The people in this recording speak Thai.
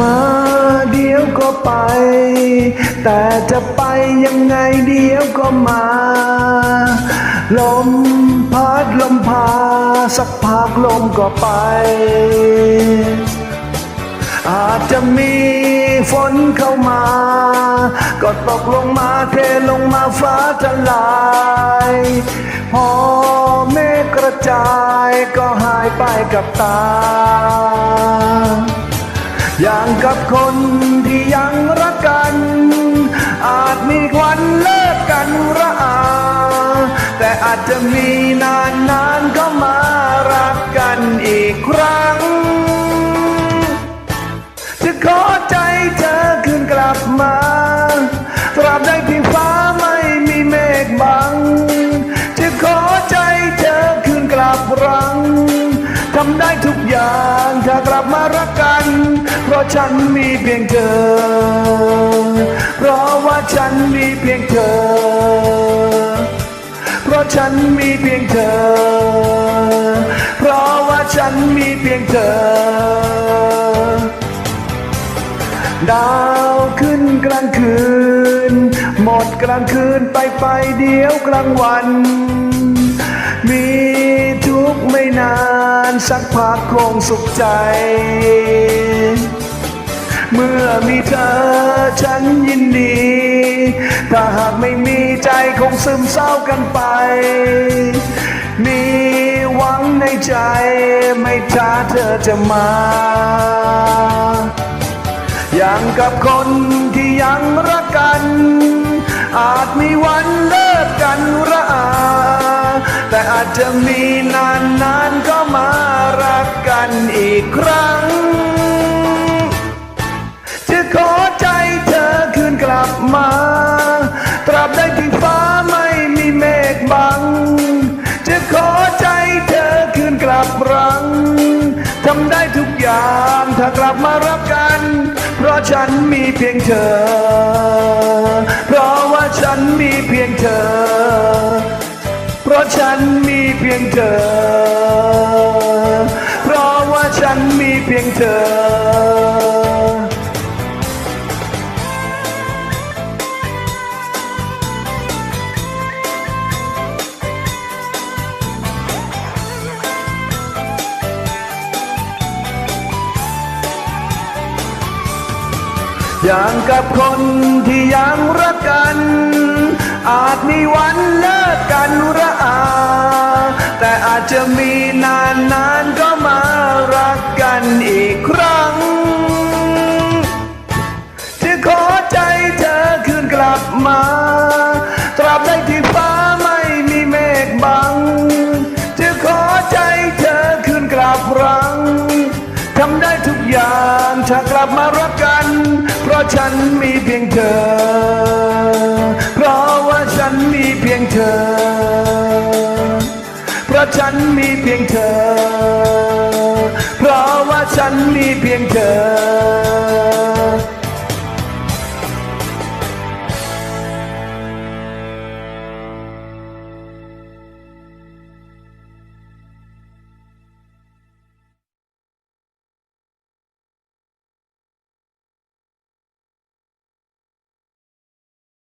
มาเดี๋ยวก็ไป แต่จะไปยังไงเดี๋ยวก็มา ลมพัดลมพา สักพักลมก็ไป อาจจะมีฝนเข้ามา ก็ตกลงมาเทลงมาฟ้าทลายพอเมฆกระจายก็หายไปกับตา อย่างกับคนที่ยังรักกัน อาจมีควันเลิกกันระอา แต่อาจจะมีนานนานๆก็มารักกันอีกครั้ง จะขอใจเธอคืนกลับมาตราบใดที่ฟ้าไม่มีเมฆบัง จะขอใจเธอคืนกลับรังทำได้ทุกอย่างถ้ากลับมารักกัน เพราะฉันมีเพียงเธอ เพราะว่าฉันมีเพียงเธอ เพราะฉันมีเพียงเธอ เพราะว่าฉันมีเพียงเธอ ดาวขึ้นกลางคืน หมดกลางคืนไปไปเดียวกลางวัน มี กข์ไม่นานสักพักคงสุขใจ เมื่อมีเธอฉันยินดี ถ้าหากไม่มีใจคงซึมเศร้ากันไป มีหวังในใจไม่ช้าเธอจะมา อย่างกับคนที่ยังรักกัน อาจมีวันเลิกกัน แต่อาจจะมีนานนานก็มารักกันอีกครั้ง จะขอใจเธอคืนกลับมา ตราบใดที่ฟ้าไม่มีเมฆบัง จะขอใจเธอคืนกลับรังทำได้ทุกอย่างถ้ากลับมารักกัน เพราะฉันมีเพียงเธอ เพราะว่าฉันมีเพียงเธอ ราะฉันมีเพียงเธอ เพราะว่าฉันมีเพียงเธอ อย่างกับคนที่ยังรักกัน อาจมีวันเลิกกันระอา แต่อาจจะมีนานนานก็มารักกันอีกครั้ง จะขอใจเธอคืนกลับมา ตราบใดที่ฟ้าไม่มีเมฆบัง จะขอใจเธอคืนกลับรังทำได้ทุกอย่างถ้ากลับมารักกัน ฉันมีเพียงเธอ เพราะว่าฉันมีเพียงเธอ เพราะฉันมีเพียงเธอ เพราะว่าฉันมีเพียงเธอ